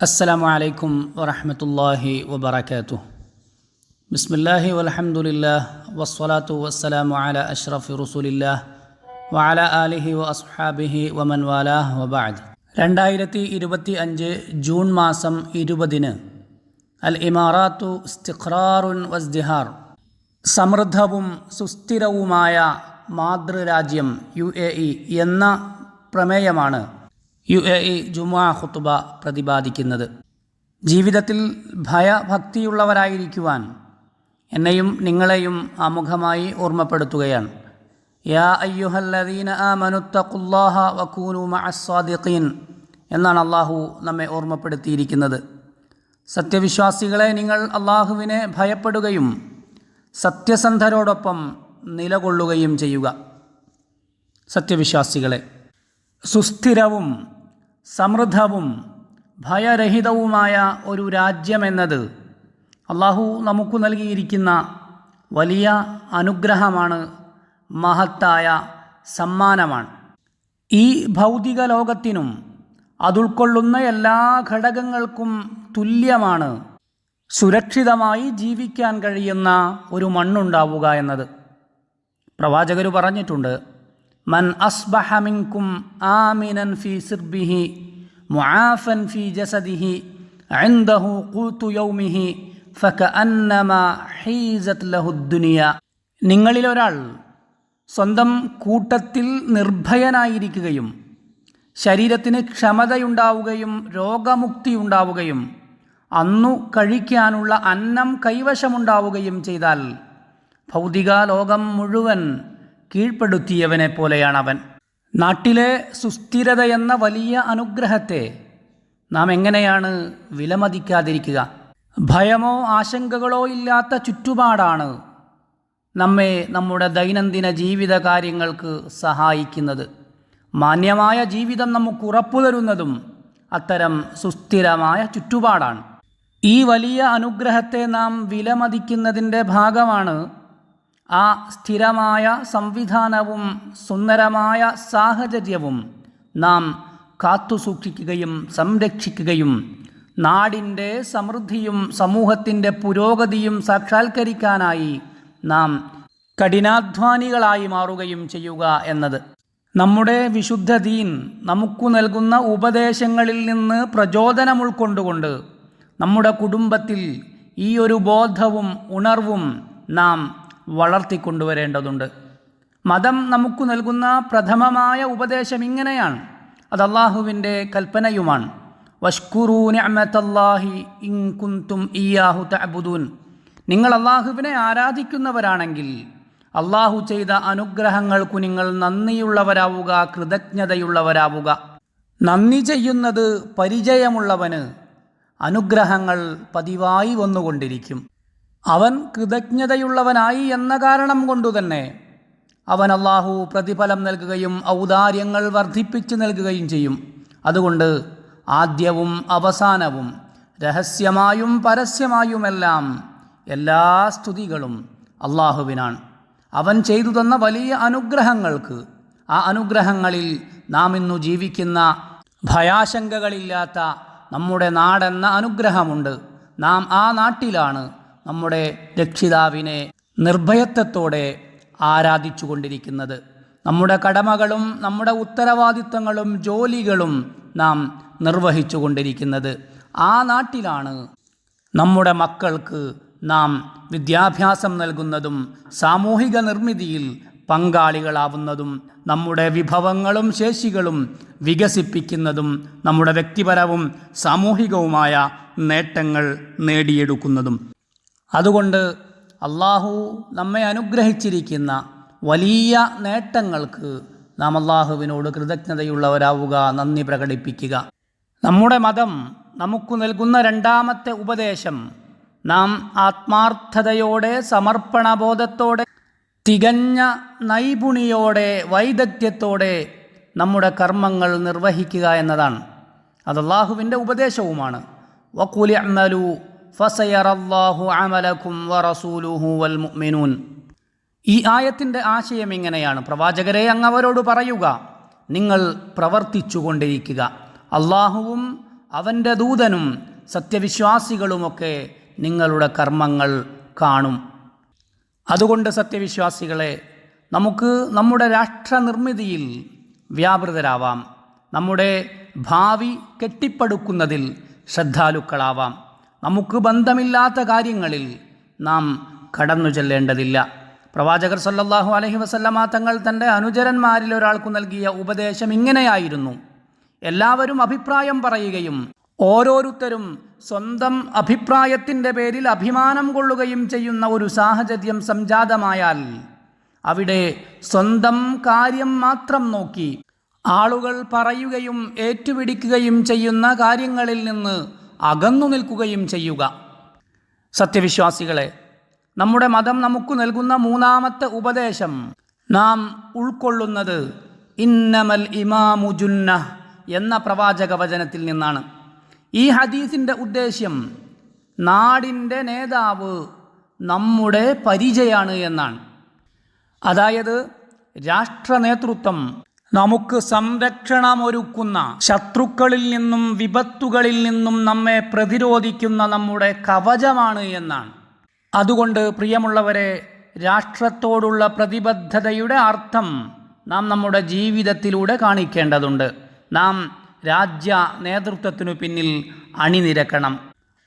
السلام عليكم ورحمة الله وبركاته بسم الله والحمد لله والصلاة والسلام على أشرف رسول الله وعلى آله وأصحابه ومن والاه وبعد രണ്ടായിരത്തി ഇരുപത്തി അഞ്ച് ജൂൺ മാസം ഇരുപതിന് അൽ ഇമാറാത്തു ഇസ്തിഖ്റാറുൻ വസ്ദിഹാർ സമൃദ്ധവും സുസ്ഥിരവുമായ മാതൃരാജ്യം യു എ ഇ എന്ന പ്രമേയമാണ് യു എ ഇ ജുമാ ഖുത്തുബ പ്രതിപാദിക്കുന്നത്. ജീവിതത്തിൽ ഭയഭക്തിയുള്ളവരായിരിക്കുവാൻ എന്നെയും നിങ്ങളെയും ആമുഖമായി ഓർമ്മപ്പെടുത്തുകയാണ്. യാ അയ്യുഹല്ലദീന ആമനുത്തഖുല്ലാഹ വക്കൂനു മഅസ്സാദിഖീൻ എന്നാണ് അള്ളാഹു നമ്മെ ഓർമ്മപ്പെടുത്തിയിരിക്കുന്നത്. സത്യവിശ്വാസികളെ നിങ്ങൾ അള്ളാഹുവിനെ ഭയപ്പെടുകയും സത്യസന്ധരോടൊപ്പം നിലകൊള്ളുകയും ചെയ്യുക. സത്യവിശ്വാസികളെ സുസ്ഥിരവും സമൃദ്ധവും ഭയരഹിതവുമായ ഒരു രാജ്യമെന്നത് അള്ളാഹു നമുക്ക് നൽകിയിരിക്കുന്ന വലിയ അനുഗ്രഹമാണ് മഹത്തായ സമ്മാനമാണ്. ഈ ഭൗതിക ലോകത്തിനും അതുൾക്കൊള്ളുന്ന എല്ലാ ഘടകങ്ങൾക്കും തുല്യമാണ് സുരക്ഷിതമായി ജീവിക്കാൻ കഴിയുന്ന ഒരു മണ്ണുണ്ടാവുക എന്നത്. പ്രവാചകർ പറഞ്ഞിട്ടുണ്ട് മൻ അസ്ബഹമിൻകും ആമിനൻ ഫി സിർബിഹി മുആഫൻ ഫി ജസദിഹി അൻദഹു കൂത്തു യൗമിഹി ഫകഅന്നമാ ഹീസത് ലഹുദ്ദുനിയ നിങ്ങളിലൊരാൾ സ്വന്തം കൂട്ടത്തിൽ നിർഭയനായിരിക്കുകയും ശരീരത്തിന് ക്ഷമതയുണ്ടാവുകയും രോഗമുക്തി ഉണ്ടാവുകയും അന്നു കഴിക്കാനുള്ള അന്നം കൈവശമുണ്ടാവുകയും ചെയ്താൽ ഭൗതിക ലോകം മുഴുവൻ കീഴ്പ്പെടുത്തിയവനെ പോലെയാണ് അവൻ നാട്ടിലെ സുസ്ഥിരത എന്ന വലിയ അനുഗ്രഹത്തെ നാം എങ്ങനെയാണ് വിലമതിക്കാതിരിക്കുക? ഭയമോ ആശങ്കകളോ ഇല്ലാത്ത ചുറ്റുപാടാണ് നമ്മെ നമ്മുടെ ദൈനംദിന ജീവിത കാര്യങ്ങൾക്ക് സഹായിക്കുന്നത്. മാന്യമായ ജീവിതം നമുക്ക് ഉറപ്പു തരുന്നതും അത്തരം സുസ്ഥിരമായ ചുറ്റുപാടാണ്. ഈ വലിയ അനുഗ്രഹത്തെ നാം വിലമതിക്കുന്നതിന്റെ ഭാഗമാണ് ആ സ്ഥിരമായ സംവിധാനവും സുന്ദരമായ സാഹചര്യവും നാം കാത്തുസൂക്ഷിക്കുകയും സംരക്ഷിക്കുകയും നാടിന്റെ സമൃദ്ധിയും സമൂഹത്തിന്റെ പുരോഗതിയും സാക്ഷാത്കരിക്കാനായി നാം കഠിനാധ്വാനികളായി മാറുകയും ചെയ്യുക എന്നത്. നമ്മുടെ വിശുദ്ധ ദീൻ നമുക്ക് നൽകുന്ന ഉപദേശങ്ങളിൽ നിന്ന് പ്രചോദനം ഉൾക്കൊണ്ടുകൊണ്ട് നമ്മുടെ കുടുംബത്തിൽ ഈ ഒരു ബോധവും ഉണർവും നാം വളർത്തിക്കൊണ്ടുവരേണ്ടതുണ്ട്. മതം നമുക്ക് നൽകുന്ന പ്രഥമമായ ഉപദേശം ഇങ്ങനെയാണ്. അത് അള്ളാഹുവിന്റെ കൽപ്പനയുമാണ്. വഷ്കുറൂ ഇൻ ഇയാഹു നിങ്ങൾ അള്ളാഹുവിനെ ആരാധിക്കുന്നവരാണെങ്കിൽ അള്ളാഹു ചെയ്ത അനുഗ്രഹങ്ങൾക്കു നിങ്ങൾ നന്ദിയുള്ളവരാവുക കൃതജ്ഞതയുള്ളവരാവുക. നന്ദി ചെയ്യുന്നത് പരിചയമുള്ളവന് അനുഗ്രഹങ്ങൾ പതിവായി വന്നുകൊണ്ടിരിക്കും. അവൻ കൃതജ്ഞതയുള്ളവനായി എന്ന കാരണം കൊണ്ടുതന്നെ അവൻ അള്ളാഹു പ്രതിഫലം നൽകുകയും ഔദാര്യങ്ങൾ വർദ്ധിപ്പിച്ചു നൽകുകയും ചെയ്യും. അതുകൊണ്ട് ആദ്യവും അവസാനവും രഹസ്യമായും പരസ്യമായുമെല്ലാം എല്ലാ സ്തുതികളും അള്ളാഹുവിനാണ് അവൻ ചെയ്തു തന്ന വലിയ അനുഗ്രഹങ്ങൾക്ക് ആ അനുഗ്രഹങ്ങളിൽ നാം ഇന്നു ജീവിക്കുന്ന ഭയാശങ്കകളില്ലാത്ത നമ്മുടെ നാടെന്ന അനുഗ്രഹമുണ്ട്. നാം ആ നാട്ടിലാണ് നമ്മുടെ രക്ഷിതാവിനെ നിർഭയത്വത്തോടെ ആരാധിച്ചു കൊണ്ടിരിക്കുന്നത് നമ്മുടെ കടമകളും നമ്മുടെ ഉത്തരവാദിത്തങ്ങളും ജോലികളും നാം നിർവഹിച്ചു കൊണ്ടിരിക്കുന്നത് ആ നാട്ടിലാണ് നമ്മുടെ മക്കൾക്ക് നാം വിദ്യാഭ്യാസം നൽകുന്നതും സാമൂഹിക നിർമ്മിതിയിൽ പങ്കാളികളാവുന്നതും നമ്മുടെ വിഭവങ്ങളും ശേഷികളും വികസിപ്പിക്കുന്നതും നമ്മുടെ വ്യക്തിപരവും സാമൂഹികവുമായ നേട്ടങ്ങൾ നേടിയെടുക്കുന്നതും. അതുകൊണ്ട് അള്ളാഹു നമ്മെ അനുഗ്രഹിച്ചിരിക്കുന്ന വലിയ നേട്ടങ്ങൾക്ക് നാം അള്ളാഹുവിനോട് കൃതജ്ഞതയുള്ളവരാവുക നന്ദി പ്രകടിപ്പിക്കുക. നമ്മുടെ മതം നമുക്ക് നൽകുന്ന രണ്ടാമത്തെ ഉപദേശം നാം ആത്മാർത്ഥതയോടെ സമർപ്പണബോധത്തോടെ തികഞ്ഞ നൈപുണിയോടെ വൈദഗ്ധ്യത്തോടെ നമ്മുടെ കർമ്മങ്ങൾ നിർവഹിക്കുക എന്നതാണ്. അത് അള്ളാഹുവിന്റെ ഉപദേശവുമാണ്. വക്കുലി അമലു ഫസയറല്ലാഹു അമലക്കും വറസൂലുഹു വൽ മുഅ്മിനൂൻ ഈ ആയത്തിന്റെ ആശയം ഇങ്ങനെയാണ്. പ്രവാചകരെ അങ്ങ് അവരോട് പറയുക. നിങ്ങൾ പ്രവർത്തിച്ചു കൊണ്ടിരിക്കുക അള്ളാഹുവും അവന്റെ ദൂതനും സത്യവിശ്വാസികളുമൊക്കെ നിങ്ങളുടെ കർമ്മങ്ങൾ കാണും. അതുകൊണ്ട് സത്യവിശ്വാസികളെ നമുക്ക് നമ്മുടെ രാഷ്ട്രനിർമ്മിതിയിൽ വ്യാപൃതരാവാം. നമ്മുടെ ഭാവി കെട്ടിപ്പടുക്കുന്നതിൽ ശ്രദ്ധാലുക്കളാവാം. നമുക്ക് ബന്ധമില്ലാത്ത കാര്യങ്ങളിൽ നാം കടന്നു ചെല്ലേണ്ടതില്ല. പ്രവാചകർ സല്ലാഹു അലഹി വസല്ലമ തങ്ങൾ തന്റെ അനുചരന്മാരിൽ ഒരാൾക്ക് നൽകിയ ഉപദേശം ഇങ്ങനെയായിരുന്നു. എല്ലാവരും അഭിപ്രായം പറയുകയും ഓരോരുത്തരും സ്വന്തം അഭിപ്രായത്തിന്റെ പേരിൽ അഭിമാനം കൊള്ളുകയും ചെയ്യുന്ന ഒരു സാഹചര്യം സംജാതമായാൽ അവിടെ സ്വന്തം കാര്യം മാത്രം നോക്കി ആളുകൾ പറയുകയും ഏറ്റുപിടിക്കുകയും ചെയ്യുന്ന കാര്യങ്ങളിൽ നിന്ന് അകന്നു നിൽക്കുകയും ചെയ്യുക. സത്യവിശ്വാസികളെ നമ്മുടെ മതം നമുക്ക് നൽകുന്ന മൂന്നാമത്തെ ഉപദേശം നാം ഉൾക്കൊള്ളുന്നത് ഇന്നമൽ ഇമാമുജുന്ന എന്ന പ്രവാചക വചനത്തിൽ നിന്നാണ്. ഈ ഹദീസിന്റെ ഉദ്ദേശ്യം നാടിന്റെ നേതാവ് നമ്മുടെ പരിചയാണ് എന്നാണ്. അതായത് രാഷ്ട്ര നേതൃത്വം നമുക്ക് സംരക്ഷണമൊരുക്കുന്ന ശത്രുക്കളിൽ നിന്നും വിപത്തുകളിൽ നിന്നും നമ്മെ പ്രതിരോധിക്കുന്ന നമ്മുടെ കവചമാണ് എന്നാണ്. അതുകൊണ്ട് പ്രിയമുള്ളവരെ രാഷ്ട്രത്തോടുള്ള പ്രതിബദ്ധതയുടെ അർത്ഥം നാം നമ്മുടെ ജീവിതത്തിലൂടെ കാണിക്കേണ്ടതുണ്ട്. നാം രാജ്യ നേതൃത്വത്തിനു പിന്നിൽ അണിനിരക്കണം.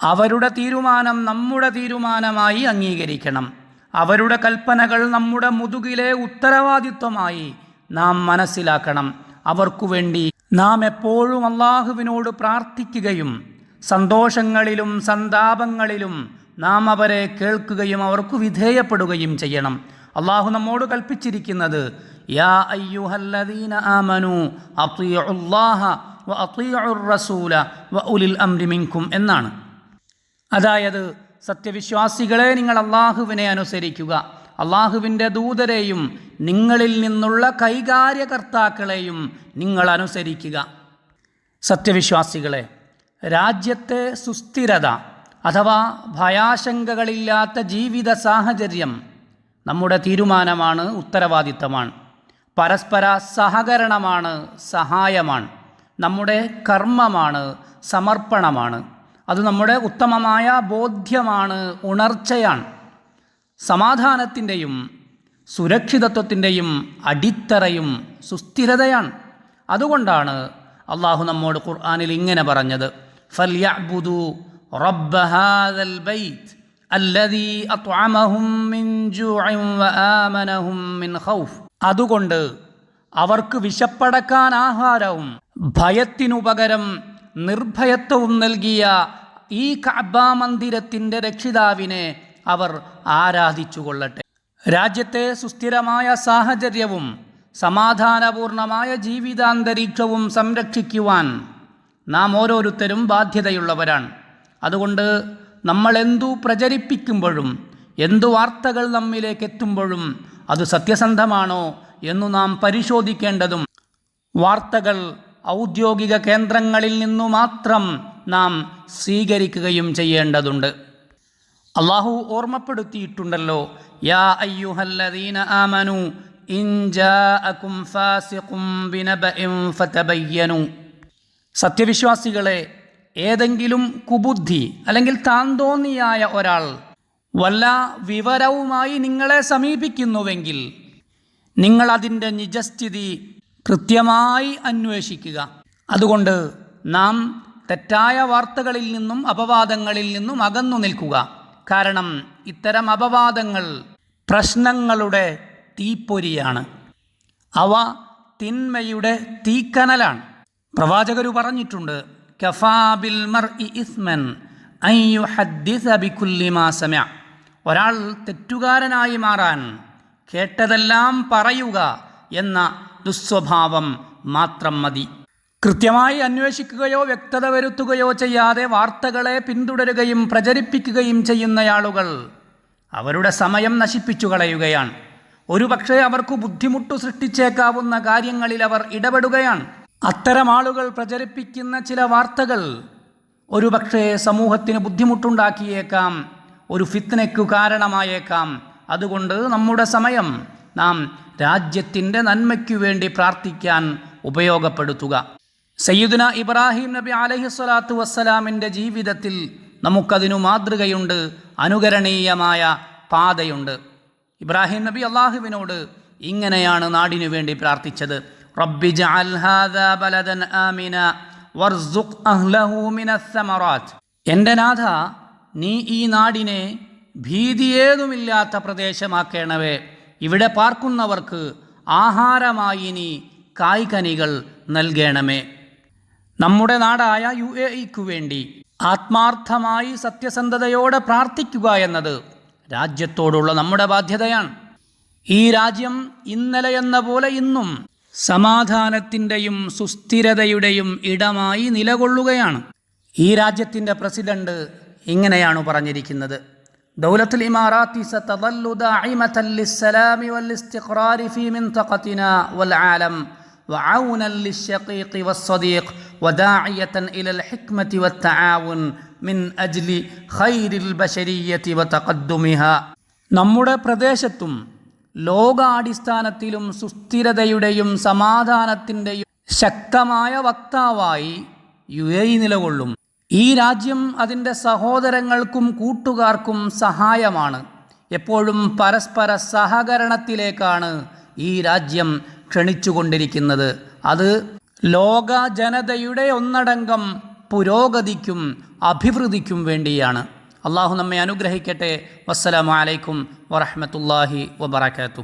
അവരുടെ തീരുമാനം നമ്മുടെ തീരുമാനമായി അംഗീകരിക്കണം. അവരുടെ കൽപ്പനകൾ നമ്മുടെ മുതുകിലെ ഉത്തരവാദിത്വമായി നാം മനസ്സിലാക്കണം. അവർക്കു വേണ്ടി നാം എപ്പോഴും അള്ളാഹുവിനോട് പ്രാർത്ഥിക്കുകയും സന്തോഷങ്ങളിലും സന്താപങ്ങളിലും നാം അവരെ കേൾക്കുകയും അവർക്കു വിധേയപ്പെടുകയും ചെയ്യണം. അള്ളാഹു നമ്മോട് കൽപ്പിച്ചിരിക്കുന്നത് യാ അയ്യുഹല്ലദീന ആമനു റസൂല ഉലിൽ അംരി മിൻകും എന്നാണ്. അതായത് സത്യവിശ്വാസികളെ നിങ്ങൾ അള്ളാഹുവിനെ അനുസരിക്കുക. അള്ളാഹുവിന്റെ ദൂതരെയും നിങ്ങളിൽ നിന്നുള്ള കൈകാര്യകർത്താക്കളെയും നിങ്ങൾ അനുസരിക്കുക. സത്യവിശ്വാസികളെ രാജ്യത്തെ സുസ്ഥിരത അഥവാ ഭയാശങ്കകളില്ലാത്ത ജീവിത സാഹചര്യം നമ്മുടെ തീരുമാനമാണ് ഉത്തരവാദിത്തമാണ്. പരസ്പര സഹകരണമാണ് സഹായമാണ്. നമ്മുടെ കർമ്മമാണ് സമർപ്പണമാണ്. അത് നമ്മുടെ ഉത്തമമായ ബോധ്യമാണ് ഉണർച്ചയാണ്. സമാധാനത്തിന്റെയും സുരക്ഷിതത്വത്തിന്റെയും അടിത്തറയും സുസ്ഥിരതയാണ്. അതുകൊണ്ടാണ് അള്ളാഹു നമ്മോട് ഖുർആാനിൽ ഇങ്ങനെ പറഞ്ഞത്. റബ്ബ ഹാദൽ മിൻ മിൻ ഖൗഫ്. അതുകൊണ്ട് അവർക്ക് വിശപ്പടക്കാൻ ആഹാരവും ഭയത്തിനുപകരം നിർഭയത്വവും നൽകിയ ഈ കഅബ മന്ദിരത്തിന്റെ രക്ഷിതാവിനെ അവർ ആരാധിച്ചു കൊള്ളട്ടെ രാജ്യത്തെ സുസ്ഥിരമായ സാഹചര്യവും സമാധാനപൂർണമായ ജീവിതാന്തരീക്ഷവും സംരക്ഷിക്കുവാൻ നാം ഓരോരുത്തരും ബാധ്യതയുള്ളവരാണ്. അതുകൊണ്ട് നമ്മൾ എന്തു പ്രചരിപ്പിക്കുമ്പോഴും എന്തു വാർത്തകൾ നമ്മിലേക്ക് എത്തുമ്പോഴും അത് സത്യസന്ധമാണോ എന്നു നാം പരിശോധിക്കേണ്ടതും വാർത്തകൾ ഔദ്യോഗിക കേന്ദ്രങ്ങളിൽ നിന്നു മാത്രം നാം സ്വീകരിക്കുകയും ചെയ്യേണ്ടതുണ്ട്. അള്ളാഹു ഓർമ്മപ്പെടുത്തിയിട്ടുണ്ടല്ലോ യാ അയ്യുഹല്ലദീന ആമനു ഇൻജാഅകും ഫാസിഖും ബിനബഇൻ ഫതബയ്യനു. സത്യവിശ്വാസികളെ ഏതെങ്കിലും കുബുദ്ധി അല്ലെങ്കിൽ താന്തോന്നിയായ ഒരാൾ വല്ല വിവരവുമായി നിങ്ങളെ സമീപിക്കുന്നുവെങ്കിൽ നിങ്ങൾ അതിന്റെ നിജസ്ഥിതി കൃത്യമായി അന്വേഷിക്കുക. അതുകൊണ്ട് നാം തെറ്റായ വാർത്തകളിൽ നിന്നും അപവാദങ്ങളിൽ നിന്നും അകന്നു നിൽക്കുക. കാരണം ഇത്തരം അപവാദങ്ങൾ പ്രശ്നങ്ങളുടെ തീപ്പൊരിയാണ്. അവ തിന്മയുടെ തീക്കനലാണ്. പ്രവാചകർ പറഞ്ഞിട്ടുണ്ട് കഫാബിൽ മർ ഇസ്മൻ ഒരാൾ തെറ്റുകാരനായി മാറാൻ കേട്ടതെല്ലാം പറയുക എന്ന ദുസ്വഭാവം മാത്രം മതി. കൃത്യമായി അന്വേഷിക്കുകയോ വ്യക്തത വരുത്തുകയോ ചെയ്യാതെ വാർത്തകളെ പിന്തുടരുകയും പ്രചരിപ്പിക്കുകയും ചെയ്യുന്നയാളുകൾ അവരുടെ സമയം നശിപ്പിച്ചു കളയുകയാണ്. ഒരുപക്ഷെ അവർക്ക് ബുദ്ധിമുട്ട് സൃഷ്ടിച്ചേക്കാവുന്ന കാര്യങ്ങളിൽ അവർ ഇടപെടുകയാണ്. അത്തരം ആളുകൾ പ്രചരിപ്പിക്കുന്ന ചില വാർത്തകൾ ഒരുപക്ഷെ സമൂഹത്തിന് ബുദ്ധിമുട്ടുണ്ടാക്കിയേക്കാം ഒരു ഫിത്നയ്ക്കു കാരണമായേക്കാം. അതുകൊണ്ട് നമ്മുടെ സമയം നാം രാജ്യത്തിന്റെ നന്മയ്ക്കു വേണ്ടി പ്രാർത്ഥിക്കാൻ ഉപയോഗപ്പെടുത്തുക. സയ്യിദുന ഇബ്രാഹിം നബി അലഹി സ്വലാത്തു വസ്സലാമിന്റെ ജീവിതത്തിൽ നമുക്കതിനു മാതൃകയുണ്ട് അനുകരണീയമായ പാതയുണ്ട്. ഇബ്രാഹിം നബി അള്ളാഹുവിനോട് ഇങ്ങനെയാണ് നാടിനു വേണ്ടി പ്രാർത്ഥിച്ചത്. റബ്ബി ആമിന അഹ്ലഹു എന്റെ നാഥ നീ ഈ നാടിനെ ഭീതിയേതുമില്ലാത്ത പ്രദേശമാക്കേണവേ ഇവിടെ പാർക്കുന്നവർക്ക് ആഹാരമായി നീ കായ്കനികൾ നൽകണമേ. നമ്മുടെ നാടായ യു എ ഇക്കു വേണ്ടി ആത്മാർത്ഥമായി സത്യസന്ധതയോടെ പ്രാർത്ഥിക്കുക എന്നത് രാജ്യത്തോടുള്ള നമ്മുടെ ബാധ്യതയാണ്. ഈ രാജ്യം ഇന്നലെ എന്ന പോലെ ഇന്നും സമാധാനത്തിന്റെയും സുസ്ഥിരതയുടെയും ഇടമായി നിലകൊള്ളുകയാണ്. ഈ രാജ്യത്തിന്റെ പ്രസിഡന്റ് ഇങ്ങനെയാണ് പറഞ്ഞിരിക്കുന്നത്. ദൗലത്തുൽ ഇമാറാത്തി സതല്ലു വൽ ഫീ വൽ ആലം وداعية إلى الحكمة والتعاون من أجل خير البشرية وتقدمها നമ്മുടെ പ്രദേശത്തും ലോകാടിസ്ഥാനത്തിലും സുസ്ഥിരതയുടെയും സമാധാനത്തിൻ്റെയും ശക്തമായ വക്താവായി യു എ ഇ നിലകൊള്ളും ഈ രാജ്യം അതിൻ്റെ സഹോദരങ്ങൾക്കും കൂട്ടുകാർക്കും സഹായമാണ് എപ്പോഴും പരസ്പര സഹകരണത്തിലേക്കാണ് ഈ രാജ്യം ക്ഷണിച്ചുകൊണ്ടിരിക്കുന്നത് അത് ലോക ജനതയുടെ ഒന്നടങ്കം പുരോഗതിക്കും അഭിവൃദ്ധിക്കും വേണ്ടിയാണ്. അള്ളാഹു നമ്മെ അനുഗ്രഹിക്കട്ടെ. വസ്സലാമലൈക്കും വറഹമത്തല്ലാഹി വബർക്കാത്തു